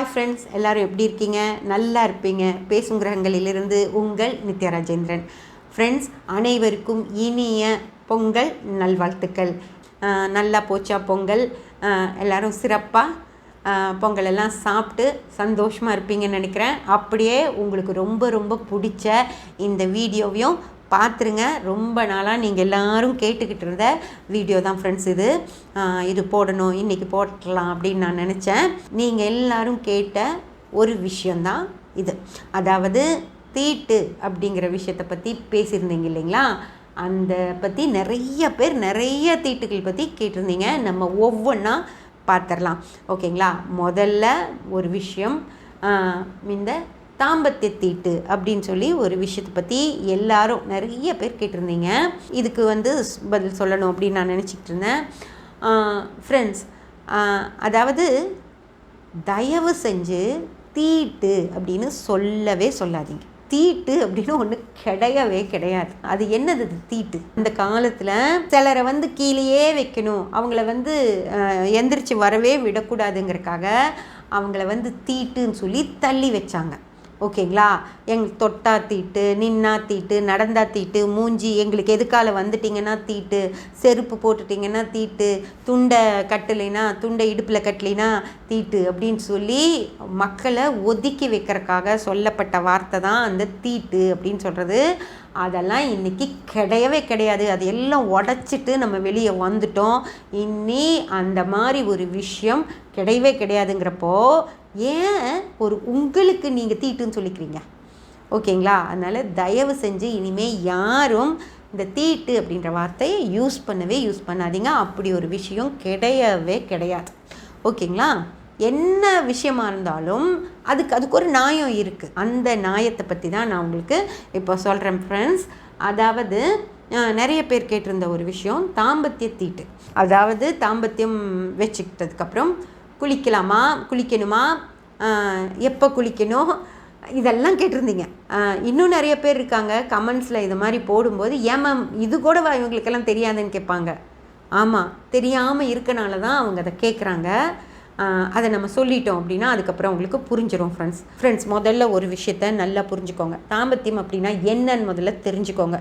Hi friends எல்லோரும் எப்படி இருக்கீங்க? நல்லா இருப்பீங்க. பேசும் கிரகங்களிலிருந்து உங்கள் நித்யா ராஜேந்திரன் ஃப்ரெண்ட்ஸ் அனைவருக்கும் இனிய பொங்கல் நல்வாழ்த்துக்கள். நல்லா போச்சா பொங்கல்? எல்லோரும் சிறப்பாக பொங்கலெல்லாம் சாப்பிட்டு சந்தோஷமாக இருப்பீங்கன்னு நினைக்கிறேன். அப்படியே உங்களுக்கு ரொம்ப ரொம்ப பிடிச்ச இந்த வீடியோவையும் பார்த்துருங்க ரொம்ப நாளாக நீங்கள் எல்லோரும் கேட்டுக்கிட்டு இருந்த வீடியோ தான் ஃப்ரெண்ட்ஸ் இது. இது போடணும் இன்றைக்கி போட்டலாம் அப்படின்னு நான் நினச்சேன். நீங்கள் எல்லோரும் கேட்ட ஒரு விஷயந்தான் இது. அதாவது தீட்டு அப்படிங்கிற விஷயத்தை பற்றி பேசியிருந்தீங்க இல்லைங்களா? அந்த பற்றி நிறைய பேர் நிறைய தீட்டுகள் பற்றி கேட்டிருந்தீங்க. நம்ம ஒவ்வொன்றா பார்த்துடலாம் ஓகேங்களா? முதல்ல ஒரு விஷயம் இந்த தாம்பத்திய தீட்டு அப்படின்னு சொல்லி ஒரு விஷயத்தை பற்றி எல்லாரும் நிறைய பேர் கேட்டிருந்தீங்க. இதுக்கு வந்து பதில் சொல்லணும் அப்படின்னு நான் நினச்சிக்கிட்டு இருந்தேன். ஃப்ரெண்ட்ஸ் அதாவது தயவு செஞ்சு தீட்டு அப்படின்னு சொல்லவே சொல்லாதீங்க. தீட்டு அப்படின்னு ஒன்று கிடையவே கிடையாது. அது என்னது தீட்டு? இந்த காலத்தில் சிலரை வந்து கீழேயே வைக்கணும். அவங்கள வந்து எந்திரிச்சு வரவே விடக்கூடாதுங்கிறக்காக அவங்கள வந்து தீட்டுன்னு சொல்லி தள்ளி வச்சாங்க. ஓகேங்களா? எங் தொட்டா தீட்டு நின்னா தீட்டு நடந்தா தீட்டு மூஞ்சி எங்களுக்கு எதுக்கால வந்துட்டிங்கன்னா தீட்டு செருப்பு போட்டுட்டிங்கன்னா தீட்டு துண்டை கட்டலைனா துண்டை இடுப்பில் கட்டலைனா தீட்டு அப்படின்னு சொல்லி மக்களை ஒதுக்கி வைக்கிறதுக்காக சொல்லப்பட்ட வார்த்தை தான் அந்த தீட்டு அப்படின்னு சொல்கிறது அதெல்லாம் இன்றைக்கி கிடையவே கிடையாது. அது எல்லாம் உடச்சிட்டு நம்ம வெளியே வந்துட்டோம். இன்னி அந்த மாதிரி ஒரு விஷயம் கிடையவே கிடையாதுங்கிறப்போ ஏன் ஒரு உங்களுக்கு நீங்கள் தீட்டுன்னு சொல்லிக்கிறீங்க? ஓகேங்களா? அதனால் தயவு செஞ்சு இனிமேல் யாரும் இந்த தீட்டு அப்படின்ற வார்த்தையை யூஸ் பண்ணவே யூஸ் பண்ணாதீங்க. அப்படி ஒரு விஷயம் கிடையவே கிடையாது. ஓகேங்களா? என்ன விஷயமா இருந்தாலும் அதுக்கு அதுக்கு ஒரு நியாயம் இருக்குது அந்த நியாயத்தை பற்றி தான் நான் உங்களுக்கு இப்போ சொல்கிறேன் ஃப்ரெண்ட்ஸ் அதாவது நிறைய பேர் கேட்டிருந்த ஒரு விஷயம் தாம்பத்திய தீட்டு. அதாவது தாம்பத்தியம் வச்சுக்கிட்டதுக்கப்புறம் குளிக்கலாமா? குளிக்கணுமா? எப்போ குளிக்கணும்? இதெல்லாம் கேட்டிருந்தீங்க. இன்னும் நிறைய பேர் இருக்காங்க. கமெண்ட்ஸில் இது மாதிரி போடும்போது ஏன் மேம் இது கூட இவங்களுக்கெல்லாம் தெரியாதுன்னு கேட்பாங்க. ஆமாம் தெரியாமல் இருக்கனால தான் அவங்க அதை கேட்குறாங்க. அதை நம்ம சொல்லிட்டோம் அப்படின்னா அதுக்கப்புறம் உங்களுக்கு புரிஞ்சிடும் ஃப்ரெண்ட்ஸ் ஃப்ரெண்ட்ஸ் முதல்ல ஒரு விஷயத்த நல்லா புரிஞ்சுக்கோங்க. தாம்பத்தியம் அப்படின்னா என்னன்னு முதல்ல தெரிஞ்சுக்கோங்க.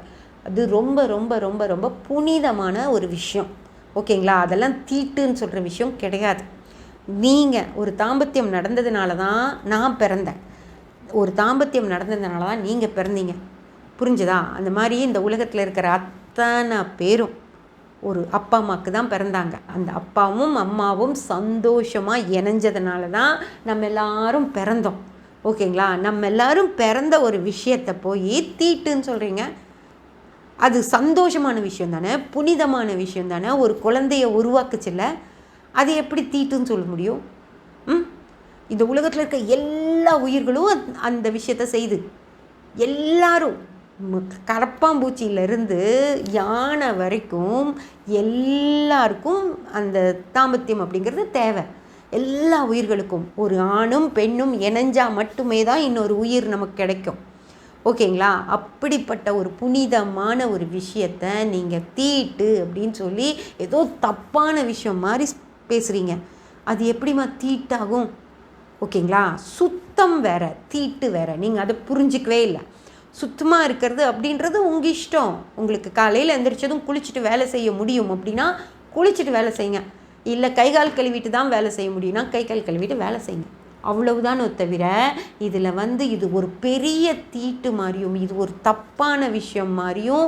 அது ரொம்ப ரொம்ப ரொம்ப ரொம்ப புனிதமான ஒரு விஷயம். ஓகேங்களா? அதெல்லாம் தீட்டுன்னு சொல்கிற விஷயம் கிடையாது. நீங்கள் ஒரு தாம்பத்தியம் நடந்ததுனால தான் நான் பிறந்தேன். ஒரு தாம்பத்தியம் நடந்ததுனால தான் நீங்கள் பிறந்தீங்க. புரிஞ்சுதா? அந்த மாதிரி இந்த உலகத்தில் இருக்கிற அத்தனை பேரும் ஒரு அப்பா அம்மாவுக்கு தான் பிறந்தாங்க. அந்த அப்பாவும் அம்மாவும் சந்தோஷமாக இணைஞ்சதுனால தான் நம்ம எல்லாரும் பிறந்தோம். ஓகேங்களா? நம்ம எல்லாரும் பிறந்த ஒரு விஷயத்தை போய் தீட்டுன்னு சொல்கிறீங்க அது சந்தோஷமான விஷயம் தானே? புனிதமான விஷயம் தானே? ஒரு குழந்தைய உருவாக்குச்சில்ல? அது எப்படி தீட்டுன்னு சொல்ல முடியும்? ம்? இந்த உலகத்தில் இருக்க எல்லா உயிர்களும் அந்த- அந்த விஷயத்த செய்து எல்லாரும் ம- கரப்பாம்பூச்சியிலிருந்து யானை வரைக்கும் எல்லாருக்கும் அந்த தாம்பத்தியம் அப்படிங்கிறது தேவை. எல்லா உயிர்களுக்கும் ஒரு ஆணும் பெண்ணும் இணைஞ்சால் மட்டுமே தான் இன்னொரு உயிர் நமக்கு கிடைக்கும். ஓகேங்களா? அப்படிப்பட்ட ஒரு புனிதமான ஒரு விஷயத்த நீங்கள் தீட்டு அப்படின்னு சொல்லி ஏதோ தப்பான விஷயம் மாதிரி பேசுகிறீங்க அது எப்படிம்மா தீட்டாகும்? ஓகேங்களா? சுத்தம் வேற தீட்டு வேற. நீங்கள் அதை புரிஞ்சிக்கவே இல்லை. சுத்தமாக இருக்கிறது அப்படின்றது உங்கள் இஷ்டம். உங்களுக்கு காலையில் எந்திரிச்சதும் குளிச்சுட்டு வேலை செய்ய முடியும் அப்படின்னா குளிச்சுட்டு வேலை செய்யுங்க. இல்லை கை கால் கழுவிட்டு தான் வேலை செய்ய முடியும்னா கை கால் கழுவிட்டு வேலை செய்யுங்க. அவ்வளவுதான் தவிர இதில் வந்து இது ஒரு பெரிய தீட்டு மாதிரியும் இது ஒரு தப்பான விஷயம் மாதிரியும்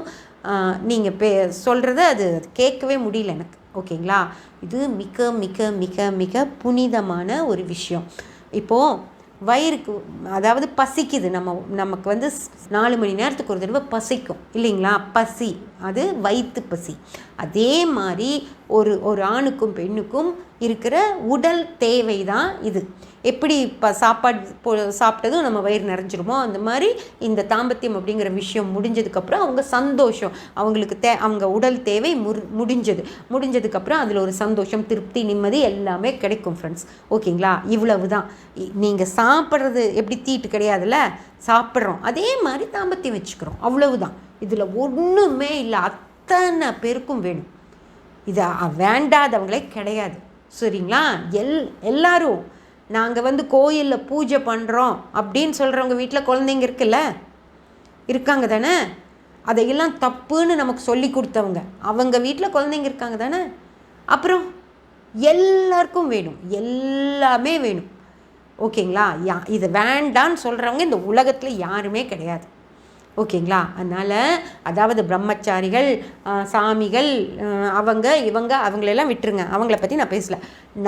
நீங்கள் பே சொல்கிறத அது கேட்கவே முடியல எனக்கு. ஓகேங்களா? இது மிக மிக மிக மிக புனிதமான ஒரு விஷயம். இப்போது வயிறுக்கு அதாவது பசிக்குது. நம்ம நமக்கு வந்து நாலு மணி நேரத்துக்கு ஒரு தடவை பசிக்கும். இல்லைங்களா? பசி. அது வயிற்று பசி அதே மாதிரி ஒரு ஒரு ஆணுக்கும் பெண்ணுக்கும் இருக்கிற உடல் தேவை தான் இது. எப்படி இப்போ சாப்பாடு போ சாப்பிட்டதும் நம்ம வயிறு நிறைஞ்சிருமோ அந்த மாதிரி இந்த தாம்பத்தியம் அப்படிங்கிற விஷயம் முடிஞ்சதுக்கப்புறம் அவங்க சந்தோஷம். அவங்களுக்கு தே அவங்க உடல் தேவை முரு முடிஞ்சது. முடிஞ்சதுக்கப்புறம் அதில் ஒரு சந்தோஷம் திருப்தி நிம்மதி எல்லாமே கிடைக்கும் ஃப்ரெண்ட்ஸ் ஓகேங்களா? இவ்வளவு தான் நீங்கள் சாப்பிட்றது எப்படி தீட்டு கிடையாதுல்ல? சாப்பிட்றோம். அதே மாதிரி தாம்பத்தியம் வச்சுக்கிறோம். அவ்வளவு தான் இதில் ஒன்றுமே இல்லை. அத்தனை பேருக்கும் வேணும். இது வேண்டாதவங்களே கிடையாது. சரிங்களா? எல் எல்லாரும் நாங்கள் வந்து கோயிலில் பூஜை பண்ணுறோம் அப்படின்னு சொல்கிறவங்க வீட்டில் குழந்தைங்க இருக்குல்ல? இருக்காங்க தானே? அதையெல்லாம் தப்புன்னு நமக்கு சொல்லி கொடுத்தவங்க. அவங்க வீட்டில் குழந்தைங்க இருக்காங்க தானே? அப்புறம் எல்லாருக்கும் வேணும். எல்லாமே வேணும். ஓகேங்களா? யா இது வேண்டான்னு சொல்கிறவங்க இந்த உலகத்தில் யாருமே கிடையாது. ஓகேங்களா? அதனால் அதாவது பிரம்மச்சாரிகள் சாமிகள் அவங்க இவங்க அவங்களெல்லாம் விட்டுருங்க. அவங்கள பற்றி நான் பேசல.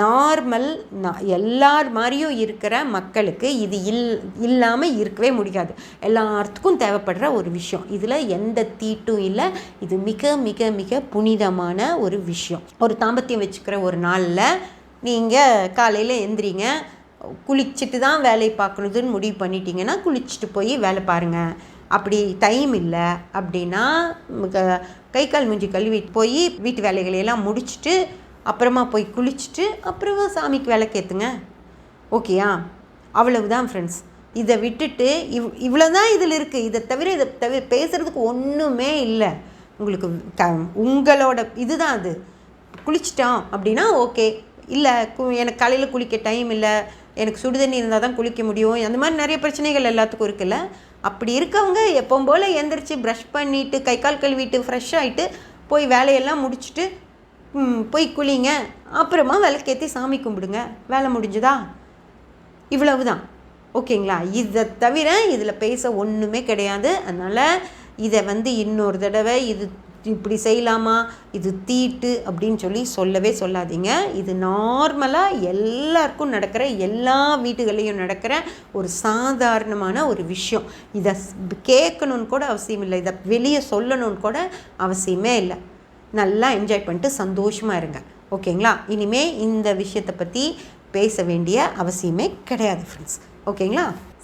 நார்மல் நான் எல்லார் மாதிரியும் இருக்கிற மக்களுக்கு இது இல் இல்லாமல் இருக்கவே முடியாது. எல்லாத்துக்கும் தேவைப்படுற ஒரு விஷயம். இதில் எந்த தீட்டும் இல்லை. இது மிக மிக மிக புனிதமான ஒரு விஷயம். ஒரு தாம்பத்தியம் வச்சுக்கிற ஒரு நாளில் நீங்கள் காலையில் எந்திரிங்க. குளிச்சுட்டு தான் வேலை பார்க்கணுதுன்னு முடிவு பண்ணிட்டீங்கன்னா குளிச்சுட்டு போய் வேலை பாருங்கள் அப்படி டைம் இல்லை அப்படின்னா க- கை கால் மூஞ்சி கழுவி போய் வீட்டு வேலைகளை எல்லாம் முடிச்சுட்டு அப்புறமா போய் குளிச்சுட்டு அப்புறமா சாமிக்கு விளக்கேற்றுங்க ஓகேயா அவ்வளவுதான் ஃப்ரெண்ட்ஸ் இதை விட்டுட்டு இவ் இவ்வளோ தான் இதில் இருக்குது இதை தவிர இதை தவிர பேசுகிறதுக்கு ஒன்றுமே இல்லை. உங்களுக்கு க உங்களோட இதுதான் அது. குளிச்சிட்டோம் அப்படின்னா ஓகே இல்லை கு எனக்கு காலையில் குளிக்க டைம் இல்லை. எனக்கு சுடுதண்ணி இருந்தால் தான் குளிக்க முடியும். அந்த மாதிரி நிறைய பிரச்சனைகள் எல்லாத்துக்கும் இருக்குல்ல. அப்படி இருக்கவங்க எப்பவும் போல் எந்திரிச்சு ப்ரஷ் பண்ணிவிட்டு கை கால் கழுவிட்டு ஃப்ரெஷ் ஆகிட்டு போய் வேலையெல்லாம் முடிச்சுட்டு போய் குளிங்க. அப்புறமா விளக்கேற்றி சாமி கும்பிடுங்க. வேலை முடிஞ்சுதா? இவ்வளவு தான் ஓகேங்களா? இதை தவிர இதில் பேச ஒன்றுமே கிடையாது. அதனால் இதை வந்து இன்னொரு தடவை இது இப்படி செய்யலாமா? இது தீட்டு அப்படின்னு சொல்லி சொல்லவே சொல்லாதீங்க. இது நார்மலாக எல்லாருக்கும் நடக்கிற எல்லா வீடுகளையும் நடக்கிற ஒரு சாதாரணமான ஒரு விஷயம். இதை கேட்கணுன்னு கூட அவசியம் இல்லை. இதை வெளியே சொல்லணும்னு கூட அவசியமே இல்லை. நல்லா என்ஜாய் பண்ணிட்டு சந்தோஷமாக இருங்க. ஓகேங்களா? இனிமேல் இந்த விஷயத்தை பற்றி பேச வேண்டிய அவசியமே கிடையாது ஃப்ரெண்ட்ஸ் ஓகேங்களா?